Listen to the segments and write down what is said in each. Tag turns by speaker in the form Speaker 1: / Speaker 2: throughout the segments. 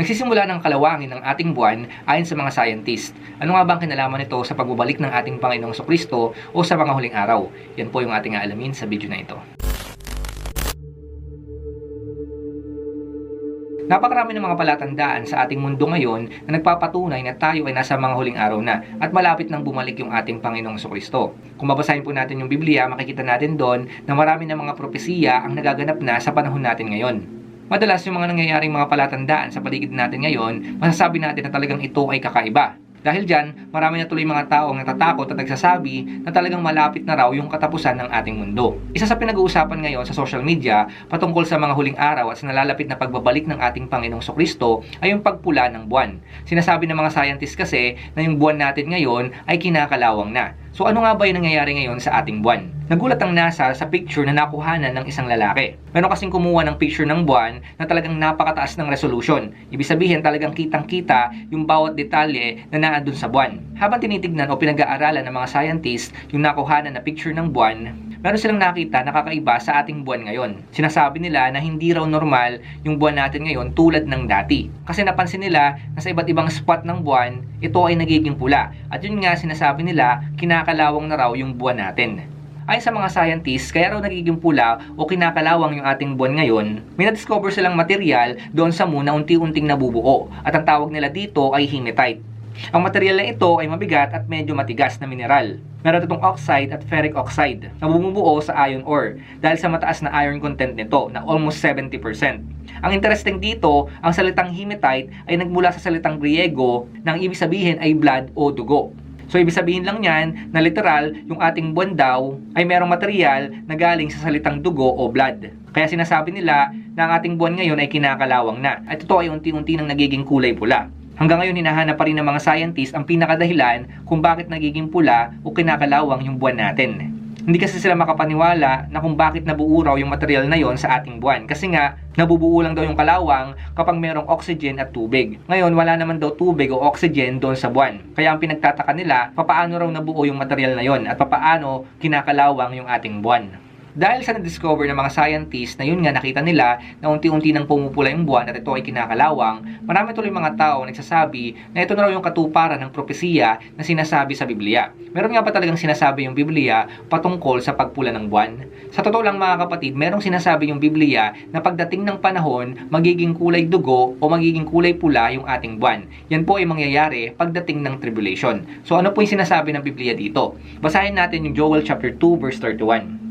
Speaker 1: Nagsisimula ng kalawangin ng ating buwan ayon sa mga scientist. Ano nga ba ang kinalaman nito sa pagbabalik ng ating Panginoong Kristo o sa mga huling araw? Yan po yung ating aalamin sa video na ito. Napakarami ng mga palatandaan sa ating mundo ngayon na nagpapatunay na tayo ay nasa mga huling araw na at malapit nang bumalik yung ating Panginoong Kristo. Kung babasahin po natin yung Biblia, makikita natin doon na marami ng mga propesiya ang nagaganap na sa panahon natin ngayon. Madalas yung mga nangyayaring mga palatandaan sa paligid natin ngayon, masasabi natin na talagang ito ay kakaiba. Dahil dyan, marami na tuloy mga tao ang natatakot at nagsasabi na talagang malapit na raw yung katapusan ng ating mundo. Isa sa pinag-uusapan ngayon sa social media patungkol sa mga huling araw at sa nalalapit na pagbabalik ng ating Panginoong Kristo ay yung pagpula ng buwan. Sinasabi ng mga scientists kasi na yung buwan natin ngayon ay kinakalawang na. So ano nga ba yung nangyayari ngayon sa ating buwan? Nagulat ang NASA sa picture na nakuhanan ng isang lalaki. Meron kasing kumuha ng picture ng buwan na talagang napakataas ng resolution. Ibig sabihin talagang kitang-kita yung bawat detalye na naandun sa buwan. Habang tinitignan o pinag-aaralan ng mga scientists yung nakuhanan na picture ng buwan, meron silang nakita na kakaiba sa ating buwan ngayon. Sinasabi nila na hindi raw normal yung buwan natin ngayon tulad ng dati. Kasi napansin nila na sa iba't ibang spot ng buwan, ito ay nagiging pula. At yun nga sinasabi nila, kinakalawang na raw yung buwan natin. Ayon sa mga scientists, kaya raw nagiging pula o kinakalawang yung ating buwan ngayon, may na-discover silang material doon sa moon na unti-unting nabubuo at ang tawag nila dito ay hematite. Ang material na ito ay mabigat at medyo matigas na mineral. Meron itong oxide at ferric oxide na bumubuo sa iron ore dahil sa mataas na iron content nito na almost 70%. Ang interesting dito, ang salitang hematite ay nagmula sa salitang Griego na ang ibig sabihin ay blood o dugo. So ibig sabihin lang niyan na literal yung ating buwan daw ay merong material na galing sa salitang dugo o blood. Kaya sinasabi nila na ang ating buwan ngayon ay kinakalawang na at ito ay unti-unti nang nagiging kulay pula. Hanggang ngayon hinahanap pa rin ng mga scientists ang pinakadahilan kung bakit nagiging pula o kinakalawang yung buwan natin. Hindi kasi sila makapaniwala na kung bakit nabuo raw yung material na yon sa ating buwan. Kasi nga, nabubuo lang daw yung kalawang kapag merong oxygen at tubig. Ngayon, wala naman daw tubig o oxygen doon sa buwan. Kaya ang pinagtataka nila, papaano raw nabuo yung material na yon at papaano kinakalawang yung ating buwan. Dahil sa na-discover ng mga scientists na yun nga nakita nila na unti-unti nang pumupula yung buwan at ito ay kinakalawang, marami tuloy mga tao nagsasabi na ito na raw yung katuparan ng propesiya na sinasabi sa Biblia. Meron nga pa talagang sinasabi yung Biblia patungkol sa pagpula ng buwan. Sa totoo lang mga kapatid, merong sinasabi yung Biblia na pagdating ng panahon, magiging kulay dugo o magiging kulay pula yung ating buwan. Yan po ay mangyayari pagdating ng tribulation. So ano po yung sinasabi ng Biblia dito? Basahin natin yung Joel chapter 2 verse 31.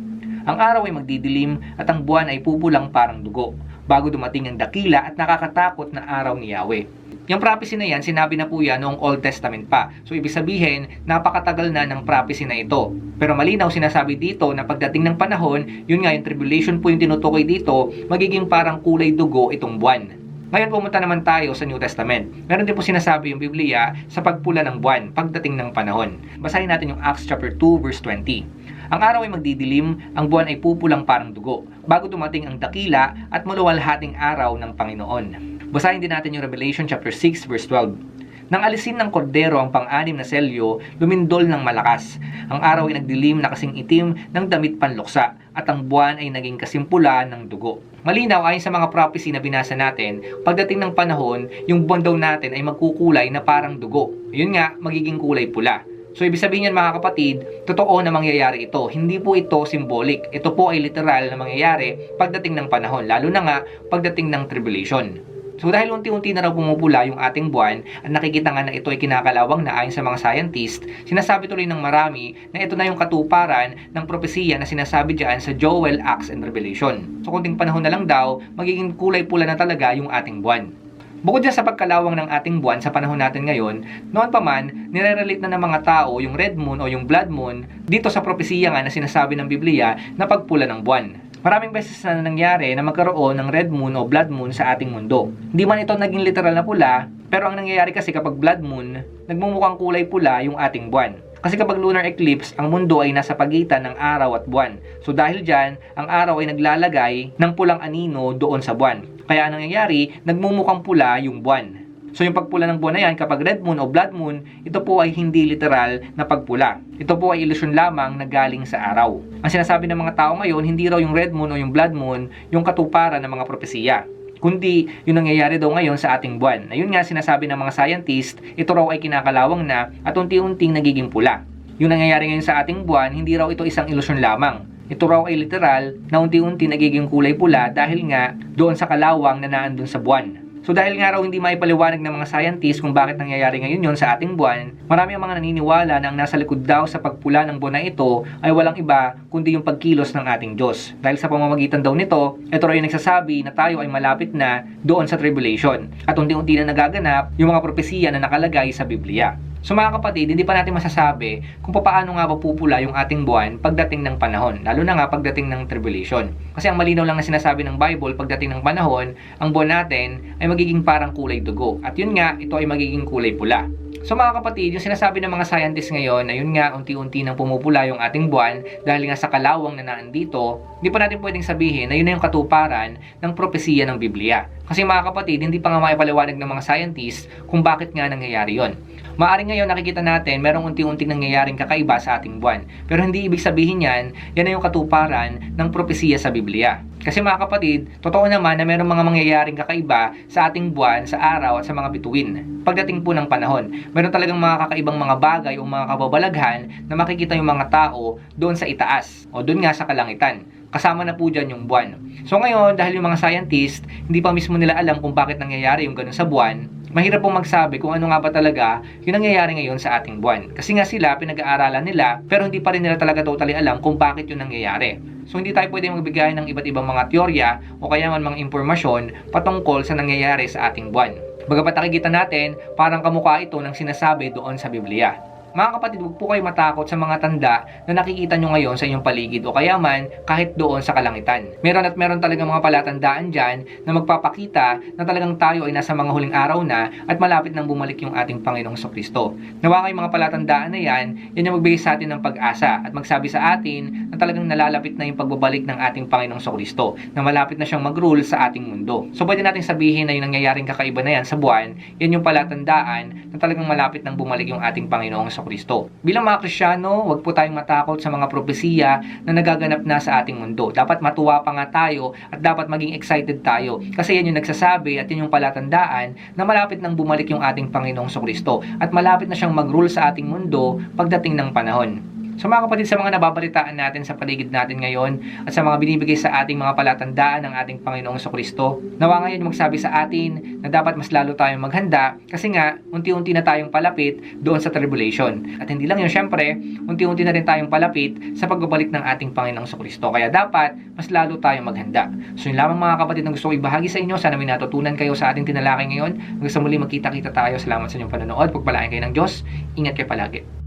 Speaker 1: Ang araw ay magdidilim at ang buwan ay pupulang parang dugo bago dumating ang dakila at nakakatakot na araw ni Yahweh. Yung prophecy na yan, sinabi na po yan noong Old Testament pa. So, ibig sabihin, napakatagal na ng prophecy na ito. Pero malinaw sinasabi dito na pagdating ng panahon, yun nga yung tribulation po yung tinutukoy dito, magiging parang kulay dugo itong buwan. Ngayon pumunta naman tayo sa New Testament. Meron din po sinasabi yung Biblia sa pagpula ng buwan pagdating ng panahon. Basahin natin yung Acts chapter 2 verse 20. Ang araw ay magdidilim, ang buwan ay pupulang parang dugo, bago dumating ang dakila at maluwalhating araw ng Panginoon. Basahin din natin yung Revelation chapter 6 verse 12. Nang alisin ng kordero ang pang-anim na selyo, lumindol ng malakas. Ang araw ay nagdilim na kasing itim ng damit panluksa, at ang buwan ay naging kasimpula ng dugo. Malinaw ayon sa mga prophecy na binasa natin, pagdating ng panahon, yung buwan daw natin ay magkukulay na parang dugo. Yun nga, magiging kulay pula. So, ibig sabihin yan mga kapatid, totoo na mangyayari ito. Hindi po ito symbolic. Ito po ay literal na mangyayari pagdating ng panahon, lalo na nga pagdating ng tribulation. So dahil unti-unti na raw pumupula yung ating buwan at nakikita nga na ito ay kinakalawang na ayon sa mga scientist, sinasabi tuloy ng marami na ito na yung katuparan ng propesiya na sinasabi diyan sa Joel, Acts, and Revelation. So kunting panahon na lang daw, magiging kulay pula na talaga yung ating buwan. Bukod dyan sa pagkalawang ng ating buwan sa panahon natin ngayon, noon pa man, nire-relate na ng mga tao yung red moon o yung blood moon dito sa propesiya nga na sinasabi ng Biblia na pagpula ng buwan. Maraming beses na nangyari na magkaroon ng red moon o blood moon sa ating mundo. Hindi man ito naging literal na pula, pero ang nangyayari kasi kapag blood moon, nagmumukhang kulay pula yung ating buwan. Kasi kapag lunar eclipse, ang mundo ay nasa pagitan ng araw at buwan. So dahil dyan, ang araw ay naglalagay ng pulang anino doon sa buwan. Kaya ang nangyayari, nagmumukhang pula yung buwan. So yung pagpula ng buwan na yan, kapag red moon o blood moon, ito po ay hindi literal na pagpula. Ito po ay ilusyon lamang na galing sa araw. Ang sinasabi ng mga tao ngayon, hindi raw yung red moon o yung blood moon yung katuparan ng mga propesiya. kundi yung nangyayari daw ngayon sa ating buwan. Na yun nga sinasabi ng mga scientist, ito raw ay kinakalawang na at unti-unting nagiging pula. Yung nangyayari ngayon sa ating buwan, hindi raw ito isang ilusyon lamang. Ito raw ay literal na unti-unti nagiging kulay pula dahil nga doon sa kalawang na naandun sa buwan. So dahil nga raw hindi maipaliwanag ng mga scientists kung bakit nangyayari ngayon yon sa ating buwan, marami ang mga naniniwala na ang nasa likod daw sa pagpula ng buwan na ito ay walang iba kundi yung pagkilos ng ating Diyos. Dahil sa pamamagitan daw nito, ito raw yung nagsasabi na tayo ay malapit na doon sa tribulation. At unti-unti na nagaganap yung mga propesiya na nakalagay sa Biblia. So mga kapatid, hindi pa natin masasabi kung paano nga mapupula yung ating buwan pagdating ng panahon, lalo na nga pagdating ng tribulation. Kasi ang malinaw lang na sinasabi ng Bible, pagdating ng panahon, ang buwan natin ay magiging parang kulay dugo. At yun nga, ito ay magiging kulay pula. So mga kapatid, yung sinasabi ng mga scientists ngayon na yun nga unti-unti nang pumupula yung ating buwan dahil nga sa kalawang na naandito, hindi pa natin pwedeng sabihin na yun na yung katuparan ng propesiya ng Biblia. Kasi mga kapatid, hindi pa nga maipaliwanag ng mga scientists kung bakit nga nangyayari yon. Maaring ngayon nakikita natin merong unti-unting nangyayaring kakaiba sa ating buwan. Pero hindi ibig sabihin yan, yan na yung katuparan ng propesiya sa Biblia. Kasi mga kapatid, totoo naman na merong mga mangyayaring kakaiba sa ating buwan, sa araw at sa mga bituin. Pagdating po ng panahon, meron talagang mga kakaibang mga bagay o mga kababalaghan na makikita yung mga tao doon sa itaas o doon nga sa kalangitan kasama na po dyan yung buwan. So ngayon, dahil yung mga scientist, hindi pa mismo nila alam kung bakit nangyayari yung ganun sa buwan, mahirap pong magsabi kung ano nga ba talaga yung nangyayari ngayon sa ating buwan. Kasi nga sila, pinag-aaralan nila, pero hindi pa rin nila talaga totally alam kung bakit yun nangyayari. So hindi tayo pwede magbigay ng iba't ibang mga teorya o kaya man mga impormasyon patungkol sa nangyayari sa ating buwan. Bagamat nakikita natin, parang kamukha ito ng sinasabi doon sa Biblia. Mga kapatid, huwag po kayo matakot sa mga tanda na nakikita nyo ngayon sa inyong paligid o kaya man kahit doon sa kalangitan. Meron at meron talaga mga palatandaan dyan na magpapakita na talagang tayo ay nasa mga huling araw na at malapit nang bumalik yung ating Panginoong Kristo. Nawa yung mga palatandaan na yan, yan yung magbigay sa atin ng pag-asa at magsabi sa atin na talagang nalalapit na yung pagbabalik ng ating Panginoong Kristo na malapit na siyang mag-rule sa ating mundo. So pwede natin sabihin na yung nangyayaring kakaiba na yan sa buwan, yan yung palatandaan na talagang malapit nang bumalik yung ating Panginoong Kristo. Bilang mga Krisyano, huwag po tayong matakot sa mga propesiya na nagaganap na sa ating mundo. Dapat matuwa pa nga tayo at dapat maging excited tayo kasi yan yung nagsasabi at yan yung palatandaan na malapit nang bumalik yung ating Panginoong Kristo at malapit na siyang mag-rule sa ating mundo pagdating ng panahon. So mga kapatid, sa mga nababalitaan natin sa paligid natin ngayon at sa mga binibigay sa ating mga palatandaan ng ating Panginoong Kristo, nawa ngayon magsabi sa atin na dapat mas lalo tayong maghanda kasi nga unti-unti na tayong palapit doon sa tribulation. At hindi lang yun, syempre, unti-unti na rin tayong palapit sa pagbabalik ng ating Panginoong Kristo. Kaya dapat mas lalo tayong maghanda. So yun lamang mga kapatid na gusto ko ibahagi sa inyo. Sana may natutunan kayo sa ating tinalakay ngayon. Hanggang sa muli magkita-kita tayo. Salamat sa inyong panonood. Pagpalain kayo ng Diyos. Ingat kayo palagi.